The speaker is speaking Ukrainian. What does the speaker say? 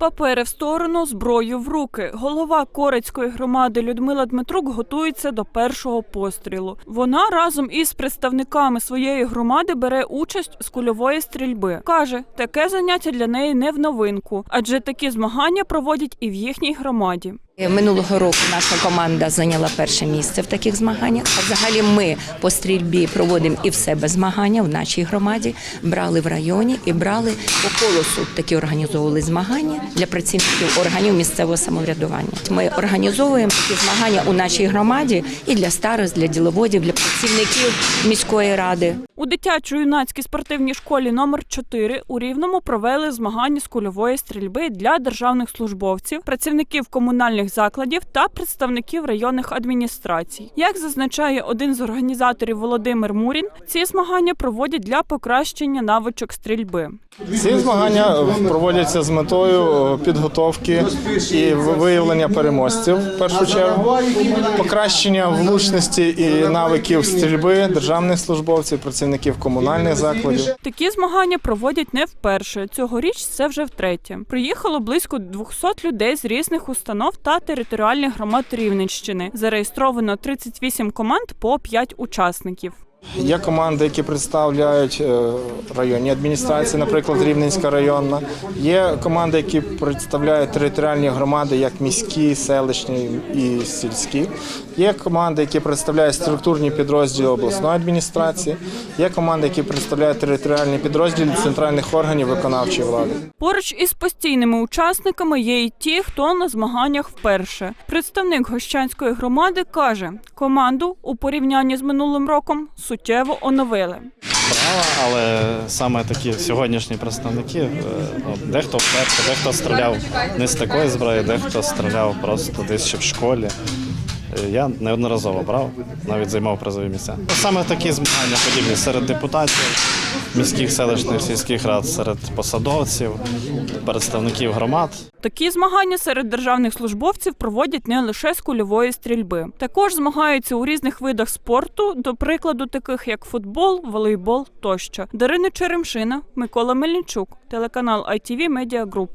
Папери в сторону, зброю в руки. Голова Корецької громади Людмила Дмитрук готується до першого пострілу. Вона разом із представниками своєї громади бере участь з кульової стрільби. каже, таке заняття для неї не в новинку, адже такі змагання проводять і в їхній громаді. Минулого року наша команда зайняла перше місце в таких змаганнях. А взагалі ми по стрільбі проводимо і в себе змагання в нашій громаді. Брали в районі і брали по колосу. Такі організовували змагання для працівників органів місцевого самоврядування. Ми організовуємо такі змагання у нашій громаді і для старост, для діловодів, для працівників міської ради. У дитячо-юнацькій спортивній школі номер 4 у Рівному провели змагання з кульової стрільби для державних службовців, працівників комунальних закладів та представників районних адміністрацій. Як зазначає один з організаторів Володимир Мурін, ці змагання проводять для покращення навичок стрільби. Ці змагання проводяться з метою підготовки і виявлення переможців в першу чергу, покращення влучності і навиків стрільби державних службовців, працівників комунальних закладів. Такі змагання проводять не вперше. Цьогоріч це вже втретє. Приїхало близько 200 людей з різних установ та територіальних громад Рівненщини. Зареєстровано 38 команд по 5 учасників. Є команди, які представляють е, районні адміністрації, наприклад, Рівненська районна. Є команди, які представляють територіальні громади, як міські, селищні і сільські. Є команди, які представляють структурні підрозділи обласної адміністрації. Є команди, які представляють територіальні підрозділи центральних органів виконавчої влади. Поруч із постійними учасниками є і ті, хто на змаганнях вперше. Представник гощанської громади каже, команду у порівнянні з минулим роком суттєво оновили. Брала, але саме такі сьогоднішні представники, е, ну, дехто вперше, дехто стріляв не з такої зброї, дехто стріляв просто десь ще в школі. Е, Я неодноразово брав, навіть займав призові місця. Саме такі змагання подібні серед депутатів, міських селищних сільських рад, серед посадовців, представників громад. Такі змагання серед державних службовців проводять не лише з кульової стрільби. Також змагаються у різних видах спорту, до прикладу, таких як футбол, волейбол тощо. Дарина Черемшина, Микола Мельничук, телеканал ITV Media Group.